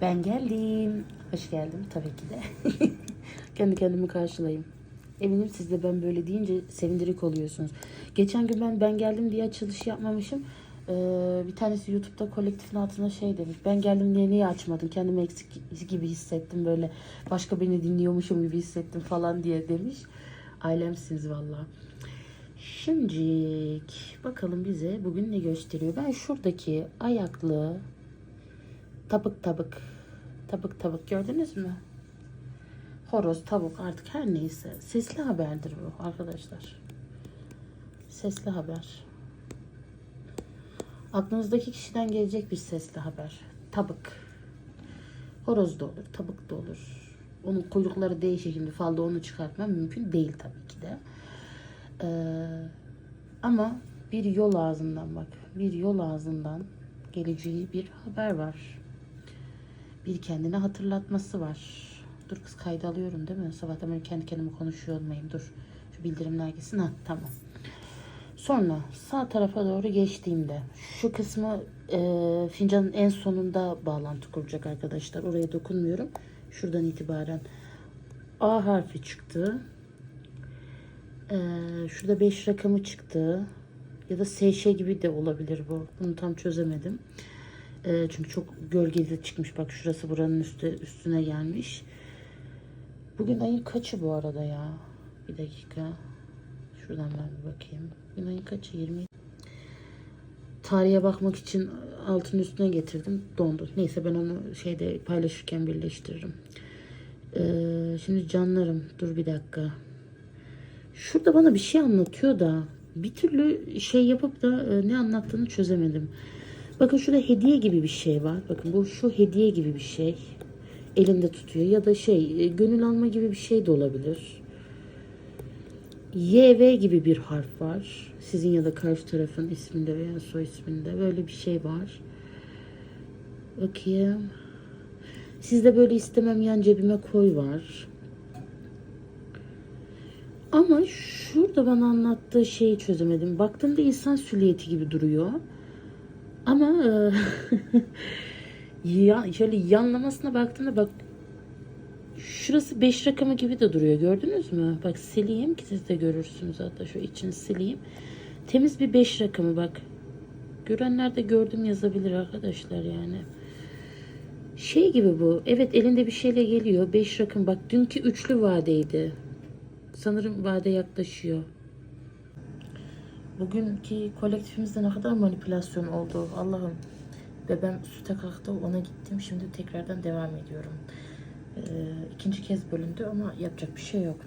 Ben geldim. Hoş geldim tabii ki de. Kendi kendimi karşılayayım. Eminim siz de ben böyle deyince sevindirik oluyorsunuz. Geçen gün ben ben geldim diye açılış yapmamışım. Ee, bir tanesi YouTube'da kolektifin altına şey demiş. Ben geldim diye niye açmadın? Kendimi eksik gibi hissettim böyle. Başka beni dinliyormuşum gibi hissettim falan diye demiş. Ailemsiniz valla. Şimdilik bakalım bize bugün ne gösteriyor. Ben şuradaki ayaklı tabık tabık tabık tabık gördünüz mü? Horoz, tavuk artık her neyse. Sesli haberdir bu arkadaşlar. Sesli haber. Aklınızdaki kişiden gelecek bir sesli haber. Tabık. Horoz da olur, tabık da olur. Onun kuyrukları değişir şimdi. Falda onu çıkartmam mümkün değil tabii ki de. Ee, ama bir yol ağzından bak. Bir yol ağzından geleceği bir haber var. Bir kendine hatırlatması var. Dur kız kaydı alıyorum değil mi? Sabahtan beri kendi kendime konuşuyor olmayayım. Dur. Şu bildirimler gitsin. Ha tamam. Sonra sağ tarafa doğru geçtiğimde şu kısmı e, fincanın en sonunda bağlantı kuracak arkadaşlar. Oraya dokunmuyorum. Şuradan itibaren A harfi çıktı. Ee, şurada 5 rakamı çıktı. Ya da SŞ gibi de olabilir bu. Bunu tam çözemedim. Ee, çünkü çok gölgeli çıkmış. Bak şurası buranın üstü, üstüne gelmiş. Bugün ayın kaçı bu arada ya? Bir dakika. Şuradan ben bir bakayım. Bugün ayın kaçı? 20. Tarihe bakmak için altın üstüne getirdim. Dondu. Neyse ben onu şeyde paylaşırken birleştiririm. Ee, şimdi canlarım. Dur bir dakika. Şurada bana bir şey anlatıyor da bir türlü şey yapıp da e, ne anlattığını çözemedim. Bakın şurada hediye gibi bir şey var. Bakın bu şu hediye gibi bir şey. Elinde tutuyor ya da şey e, gönül alma gibi bir şey de olabilir. YV gibi bir harf var. Sizin ya da karşı tarafın isminde veya soy isminde böyle bir şey var. Bakayım. Sizde böyle istemem yan cebime koy var. Ama şurada bana anlattığı şeyi çözemedim. Baktığımda insan süliyeti gibi duruyor. Ama e, ya, şöyle yanlamasına baktığımda bak şurası 5 rakamı gibi de duruyor. Gördünüz mü? Bak sileyim ki siz de görürsünüz. Hatta şu içini sileyim. Temiz bir 5 rakamı bak. Görenler de gördüm yazabilir arkadaşlar yani. Şey gibi bu. Evet elinde bir şeyle geliyor. 5 rakam. Bak dünkü üçlü vadeydi. Sanırım vade yaklaşıyor. Bugünkü kolektifimizde ne kadar manipülasyon oldu Allah'ım. Bebem süte kalktı ona gittim. Şimdi tekrardan devam ediyorum. Ee, ikinci kez bölündü ama yapacak bir şey yok.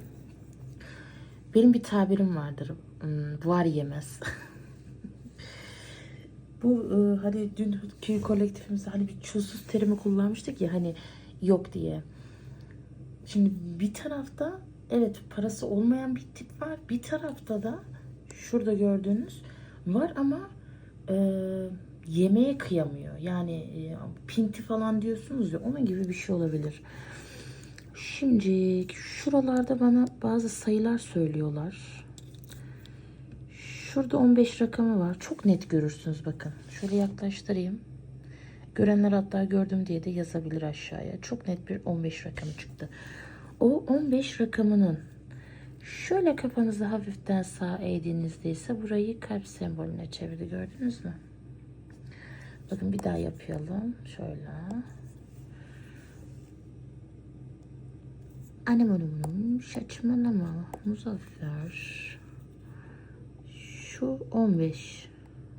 Benim bir tabirim vardır. Hmm, var yemez. Bu e, hani dünkü kolektifimizde hani bir çulsuz terimi kullanmıştık ya hani yok diye. Şimdi bir tarafta evet parası olmayan bir tip var. Bir tarafta da şurada gördüğünüz var ama e, yemeğe kıyamıyor. Yani e, pinti falan diyorsunuz ya onun gibi bir şey olabilir. Şimdi şuralarda bana bazı sayılar söylüyorlar. Şurada 15 rakamı var. Çok net görürsünüz bakın. Şöyle yaklaştırayım. Görenler hatta gördüm diye de yazabilir aşağıya. Çok net bir 15 rakamı çıktı. O 15 rakamının şöyle kafanızı hafiften sağa eğdiğinizde ise burayı kalp sembolüne çevirdi. Gördünüz mü? Bakın bir daha yapalım. Şöyle. Annem hanımım şaçmalama Muzaffer şu 15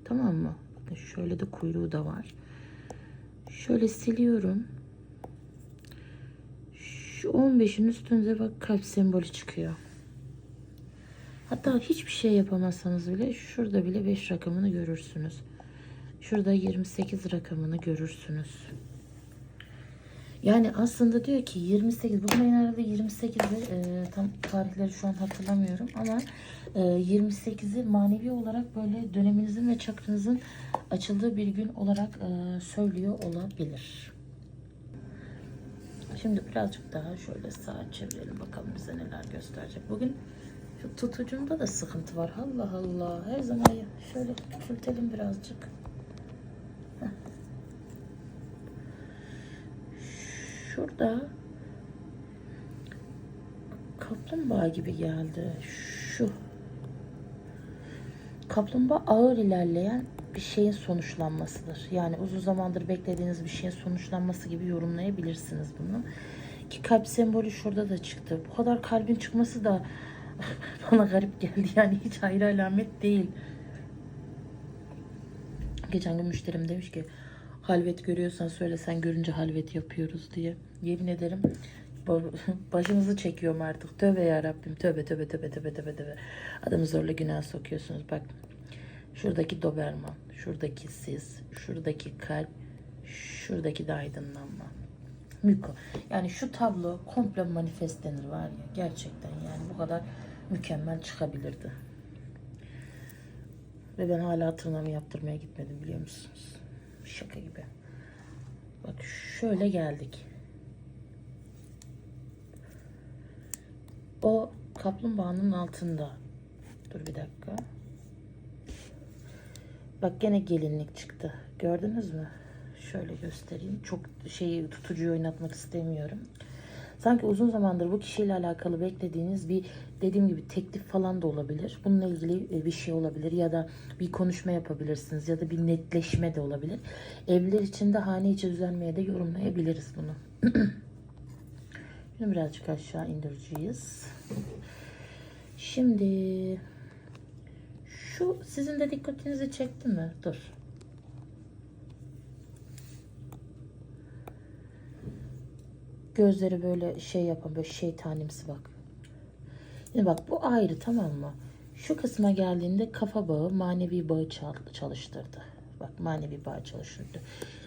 tamam mı? Şöyle de kuyruğu da var. Şöyle siliyorum. Şu 15'in üstünde bak kalp sembolü çıkıyor. Hatta hiçbir şey yapamazsanız bile şurada bile 5 rakamını görürsünüz. Şurada 28 rakamını görürsünüz. Yani aslında diyor ki 28 bugün ayın arada 28'i e, tam tarihleri şu an hatırlamıyorum ama e, 28'i manevi olarak böyle döneminizin ve çakranızın açıldığı bir gün olarak e, söylüyor olabilir. Şimdi birazcık daha şöyle sağa çevirelim bakalım bize neler gösterecek. Bugün tutucumda da sıkıntı var. Allah Allah. Her zaman şöyle küçültelim birazcık. şurada kaplumbağa gibi geldi. Şu kaplumbağa ağır ilerleyen bir şeyin sonuçlanmasıdır. Yani uzun zamandır beklediğiniz bir şeyin sonuçlanması gibi yorumlayabilirsiniz bunu. Ki kalp sembolü şurada da çıktı. Bu kadar kalbin çıkması da bana garip geldi. Yani hiç hayır alamet değil. Geçen gün müşterim demiş ki halvet görüyorsan söyle sen görünce halvet yapıyoruz diye. Yemin ederim ba- başınızı çekiyorum artık. Tövbe ya Rabbim. Tövbe tövbe tövbe tövbe tövbe tövbe. Adamı zorla günah sokuyorsunuz. Bak şuradaki Doberman, şuradaki siz, şuradaki kalp, şuradaki de aydınlanma. Miko. Yani şu tablo komple manifestlenir var ya gerçekten yani bu kadar mükemmel çıkabilirdi. Ve ben hala tırnağımı yaptırmaya gitmedim biliyor musunuz? Şaka gibi. Bak şöyle geldik. O kaplumbağanın altında. Dur bir dakika. Bak gene gelinlik çıktı. Gördünüz mü? Şöyle göstereyim. Çok şeyi tutucuyu oynatmak istemiyorum. Sanki uzun zamandır bu kişiyle alakalı beklediğiniz bir dediğim gibi teklif falan da olabilir. Bununla ilgili e, bir şey olabilir ya da bir konuşma yapabilirsiniz ya da bir netleşme de olabilir. Evliler için de hane içi düzenmeye de yorumlayabiliriz bunu. Şimdi birazcık aşağı indireceğiz. Şimdi şu sizin de dikkatinizi çekti mi? Dur. Gözleri böyle şey yapan böyle şeytanimsi bak. Şimdi bak bu ayrı tamam mı? Şu kısma geldiğinde kafa bağı manevi bağı çal- çalıştırdı. Bak manevi bağ çalıştırdı.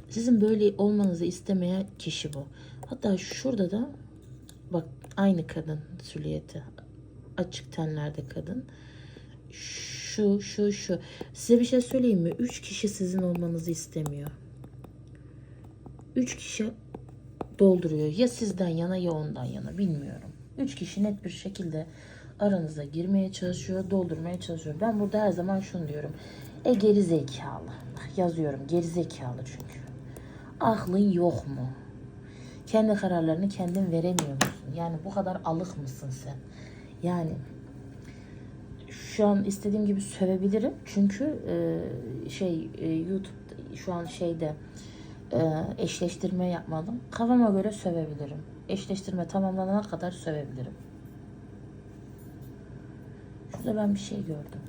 Sizin böyle olmanızı istemeyen kişi bu. Hatta şurada da bak aynı kadın süliyeti. Açık tenlerde kadın. Şu, şu, şu. Size bir şey söyleyeyim mi? Üç kişi sizin olmanızı istemiyor. Üç kişi dolduruyor. Ya sizden yana ya ondan yana bilmiyorum. Üç kişi net bir şekilde aranıza girmeye çalışıyor, doldurmaya çalışıyor. Ben burada her zaman şunu diyorum. E geri zekalı. Yazıyorum geri zekalı çünkü. Aklın yok mu? Kendi kararlarını kendin veremiyor musun? Yani bu kadar alık mısın sen? Yani şu an istediğim gibi sövebilirim. Çünkü e, şey e, YouTube şu an şeyde e, eşleştirme yapmadım. Kafama göre sövebilirim. Eşleştirme tamamlanana kadar sövebilirim. Şurada ben bir şey gördüm.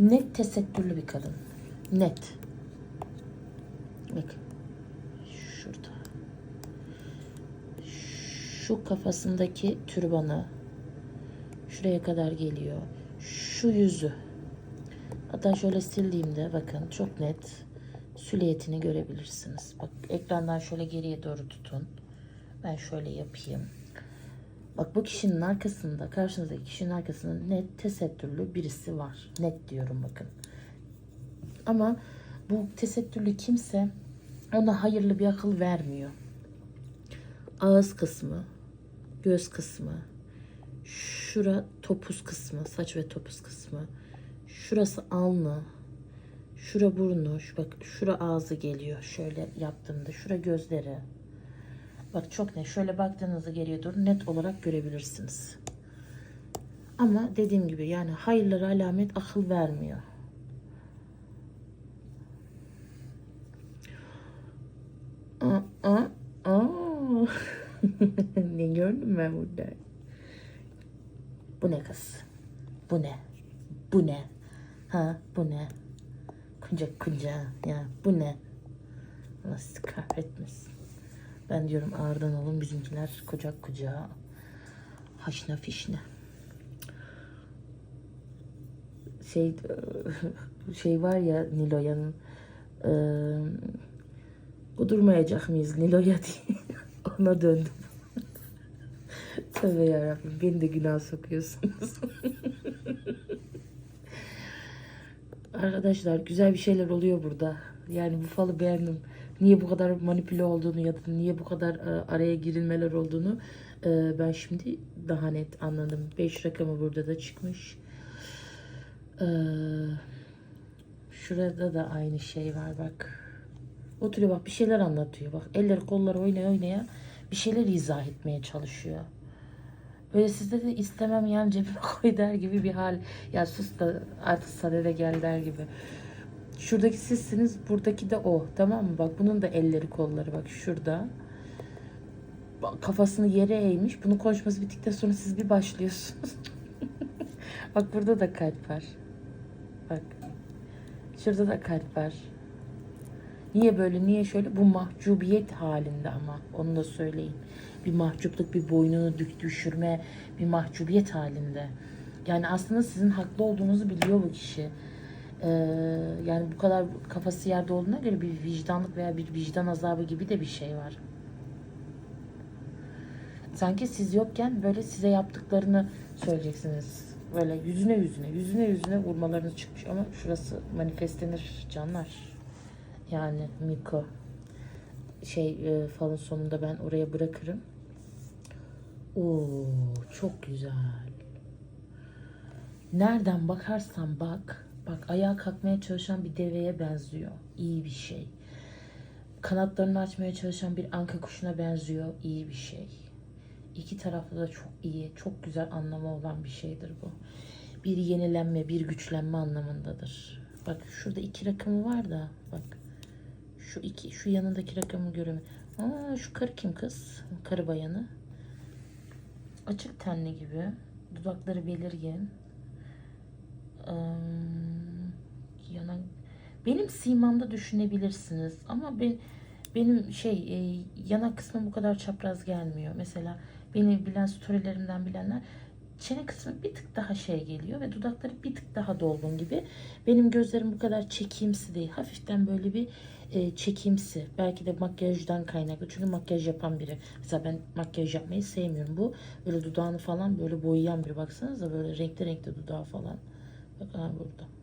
Net tesettürlü bir kadın. Net. Bak. Şurada. Şu kafasındaki türbanı şuraya kadar geliyor. Şu yüzü. Hatta şöyle sildiğimde bakın çok net süliyetini görebilirsiniz. Bak ekrandan şöyle geriye doğru tutun. Ben şöyle yapayım. Bak bu kişinin arkasında, karşınızdaki kişinin arkasında net tesettürlü birisi var. Net diyorum bakın. Ama bu tesettürlü kimse ona hayırlı bir akıl vermiyor. Ağız kısmı, göz kısmı, şura topuz kısmı, saç ve topuz kısmı, şurası alnı, şura burnu, şu bak şura ağzı geliyor. Şöyle yaptığımda şura gözleri. Bak çok net. Şöyle baktığınızda geriye doğru net olarak görebilirsiniz. Ama dediğim gibi yani hayırlara alamet akıl vermiyor. Aa, aa, aa. ne gördüm ben burada? Bu ne kız? Bu ne? Bu ne? Ha bu ne? Kuncak kuncağı ya bu ne? Allah sizi kahretmesin. Ben diyorum ağırdan olun bizimkiler kucak kucağa. Haşna fişne. Şey şey var ya Niloya'nın e, kudurmayacak mıyız Niloya diye ona döndüm. Tövbe yarabbim beni de günah sokuyorsunuz. Arkadaşlar güzel bir şeyler oluyor burada. Yani bu falı beğendim. Niye bu kadar manipüle olduğunu ya da niye bu kadar e, araya girilmeler olduğunu e, ben şimdi daha net anladım. 5 rakamı burada da çıkmış. E, şurada da aynı şey var bak. Oturuyor bak bir şeyler anlatıyor. Bak elleri kolları oynaya oynaya bir şeyler izah etmeye çalışıyor. Böyle sizde de istemem yan cebime koy der gibi bir hal. Ya sus da artık sadede gel der gibi. Şuradaki sizsiniz, buradaki de o. Tamam mı? Bak bunun da elleri kolları bak şurada. Bak, kafasını yere eğmiş. Bunun konuşması bittikten sonra siz bir başlıyorsunuz. bak burada da kalp var. Bak. Şurada da kalp var. Niye böyle, niye şöyle? Bu mahcubiyet halinde ama. Onu da söyleyin. Bir mahcupluk, bir boynunu dük düşürme, bir mahcubiyet halinde. Yani aslında sizin haklı olduğunuzu biliyor bu kişi. Ee, yani bu kadar kafası yerde olduğuna göre bir vicdanlık veya bir vicdan azabı gibi de bir şey var. Sanki siz yokken böyle size yaptıklarını söyleyeceksiniz. Böyle yüzüne yüzüne, yüzüne yüzüne vurmalarınız çıkmış. Ama şurası manifestlenir canlar. Yani Miko. Şey e, falın sonunda ben oraya bırakırım. Oo çok güzel. Nereden bakarsan bak. Bak ayağa kalkmaya çalışan bir deveye benziyor. İyi bir şey. Kanatlarını açmaya çalışan bir anka kuşuna benziyor. İyi bir şey. İki taraflı da çok iyi, çok güzel anlamı olan bir şeydir bu. Bir yenilenme, bir güçlenme anlamındadır. Bak şurada iki rakamı var da bak. Şu iki, şu yanındaki rakamı göremiyorum. Aa, şu karı kim kız? Karı bayanı. Açık tenli gibi. Dudakları belirgin. Ee, yanan benim simamda düşünebilirsiniz ama ben benim şey e, yanak kısmı bu kadar çapraz gelmiyor. Mesela beni bilen storylerimden bilenler çene kısmı bir tık daha şey geliyor ve dudakları bir tık daha dolgun gibi. Benim gözlerim bu kadar çekimsi değil. Hafiften böyle bir e, çekimsi. Belki de makyajdan kaynaklı. Çünkü makyaj yapan biri. Mesela ben makyaj yapmayı sevmiyorum. Bu böyle dudağını falan böyle boyayan biri. Baksanıza böyle renkli renkli dudağı falan. Bak ha burada.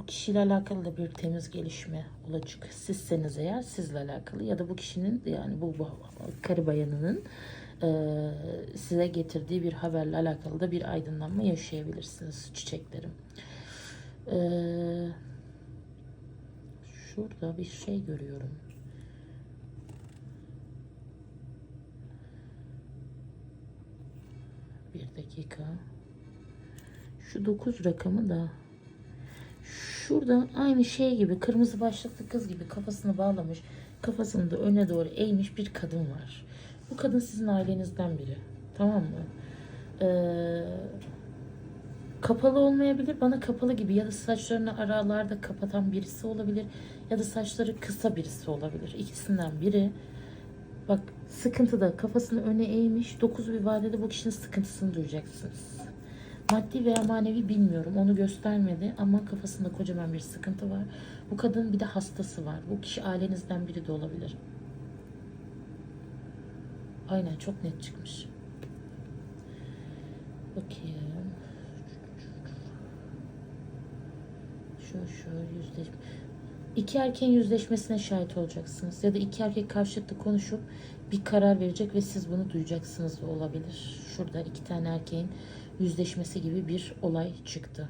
Bu kişiyle alakalı da bir temiz gelişme olacak. Sizseniz eğer sizle alakalı ya da bu kişinin yani bu, bu karı bayanının e, size getirdiği bir haberle alakalı da bir aydınlanma yaşayabilirsiniz çiçeklerim. E, şurada bir şey görüyorum. Bir dakika. Şu 9 rakamı da Şurada aynı şey gibi kırmızı başlıklı kız gibi kafasını bağlamış, kafasını da öne doğru eğmiş bir kadın var. Bu kadın sizin ailenizden biri. Tamam mı? Ee, kapalı olmayabilir. Bana kapalı gibi ya da saçlarını aralarda kapatan birisi olabilir ya da saçları kısa birisi olabilir. İkisinden biri. Bak sıkıntıda kafasını öne eğmiş. Dokuz bir vadede bu kişinin sıkıntısını duyacaksınız. Maddi veya manevi bilmiyorum. Onu göstermedi ama kafasında kocaman bir sıkıntı var. Bu kadın bir de hastası var. Bu kişi ailenizden biri de olabilir. Aynen çok net çıkmış. Bakayım. Şu şu yüzleşme. İki erkeğin yüzleşmesine şahit olacaksınız. Ya da iki erkek karşılıklı konuşup bir karar verecek ve siz bunu duyacaksınız da olabilir. Şurada iki tane erkeğin yüzleşmesi gibi bir olay çıktı.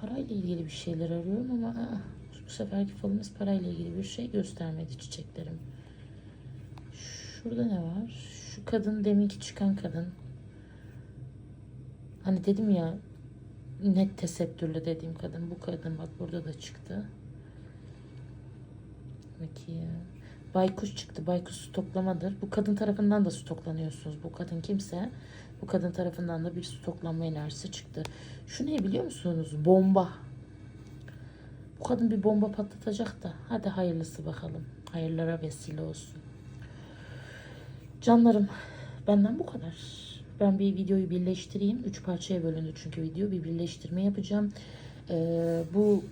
Parayla ilgili bir şeyler arıyorum ama aa, bu seferki falımız parayla ilgili bir şey göstermedi çiçeklerim. Şurada ne var? Şu kadın deminki çıkan kadın. Hani dedim ya net tesettürlü dediğim kadın. Bu kadın bak burada da çıktı. Bakayım. Baykuş çıktı. Baykuş stoklamadır. Bu kadın tarafından da stoklanıyorsunuz. Bu kadın kimse bu kadın tarafından da bir stoklanma enerjisi çıktı. Şu ne biliyor musunuz? Bomba. Bu kadın bir bomba patlatacak da. Hadi hayırlısı bakalım. Hayırlara vesile olsun. Canlarım benden bu kadar. Ben bir videoyu birleştireyim. Üç parçaya bölündü çünkü video. Bir birleştirme yapacağım. Ee, bu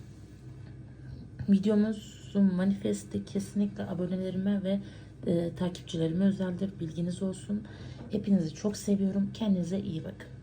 videomuzun manifesti kesinlikle abonelerime ve e, takipçilerime özeldir. Bilginiz olsun. Hepinizi çok seviyorum. Kendinize iyi bakın.